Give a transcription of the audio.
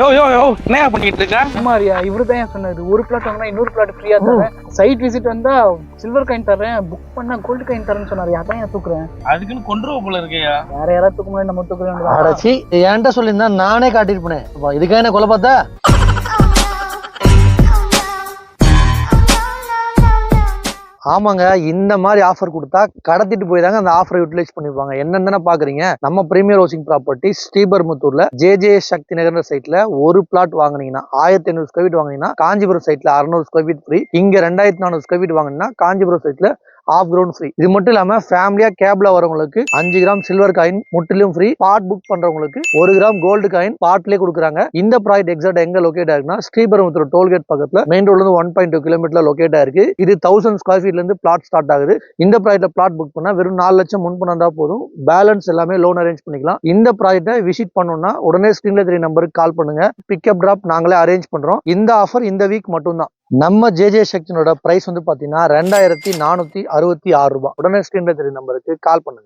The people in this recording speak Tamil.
யோ யோ யோ என்ன பண்ணிட்டு இருக்க? குமாரியா இவரு தான் சொன்னாரு? ஒரு பிளாட் வாங்கினா இன்னொரு பிளாட் ஃப்ரீயா தரேன். சைட் விசிட் வந்தா சில்வர் காயின் தரேன். புக் பண்ணா கோல்டு காயின் தரேன்னு சொன்னாரு. அதான் ஏன் தூக்குறேன்? அதுக்குன்னு கொண்டுருவ போல இருக்கையா? வேற யாராவது தூக்க முடியாது நம்ம தூக்க வேண்டியதா அடச்சி என்கிட்ட சொல்லியிருந்தா நானே காட்டியிருப்பேன். அப்ப இதுக்காக என்ன கொலை பார்த்தா? ஆமாங்க இந்த மாதிரி ஆஃபர் கொடுத்தா கடத்திட்டு போய் தாங்க அந்த ஆஃபரை யூட்டிலைஸ் பண்ணிப்பாங்க. என்னென்ன பாக்குறீங்க? நம்ம பிரீமியர் ஹவுசிங் ப்ராப்பர்ட்டி ஸ்ரீபெரும்புத்தூர்ல ஜே ஜே சக்தி நகர் சைட்ல ஒரு பிளாட் வாங்குனீங்கன்னா ஆயிரத்தி ஐநூறு ஸ்கொயர் ஃபீட் வாங்கினீங்கன்னா காஞ்சிபுரம் சைட்ல அறுநூறு ஸ்கொயர் ஃபீட் ஃப்ரீ இங்க ரெண்டாயிரத்தி நானூறு ஸ்கொயர் ஃபீட் வாங்கினா காஞ்சிபுரம் சைட்ல ஆஃப் கிரவுண்ட் ஃப்ரீ இது மட்டும் இல்லாம ஃபேமிலியா கேப்ல வரவங்களுக்கு அஞ்சு கிராம் சில்வர் காயின் முற்றிலும் ஃப்ரீ பாட் புக் பண்றவங்களுக்கு ஒரு கிராம் கோல்டு காயின் பாட்லயே கொடுக்குறாங்க. இந்த ப்ராஜெக்ட் எக்ஸாக்ட் எங்க லொகேட் ஆகுனா ஸ்ரீபெரும்புத்தூர் டோல்கேட் பக்கத்துல மெயின் ரோட்ல இருந்து ஒன் பாயிண்ட் டூ கிலோமீட்டர்ல லொகேட் ஆயிருக்கு. இது தௌசண்ட் ஸ்கொயர் ஃபீட்ல இருந்து பிளாட் ஸ்டார்ட் ஆகுது. இந்த ப்ராஜெக்ட்ல பிளாட் புக் பண்ணா வெறும் நாலு லட்சம் முன் பண்ணா போதும். பேலன்ஸ் எல்லாமே லோன் அரேஞ்ச் பண்ணிக்கலாம். இந்த ப்ராஜெக்டை விசிட் பண்ணணும்னா உடனே ஸ்கிரீன்ல தெரிய நம்பருக்கு கால் பண்ணுங்க. பிக்கப் டிராப் நாங்களே அரேஞ்ச் பண்றோம். இந்த ஆஃபர் இந்த வீக் மட்டும்தான். நம்ம ஜேஜே செக்ஷனோட பிரைஸ் வந்து பாத்தீங்கன்னா ரெண்டாயிரத்தி நானூத்தி அறுபத்தி ஆறு ரூபாய். உடனே ஸ்கிரீன்ல தெரியும் நம்பருக்கு கால் பண்ணுங்க.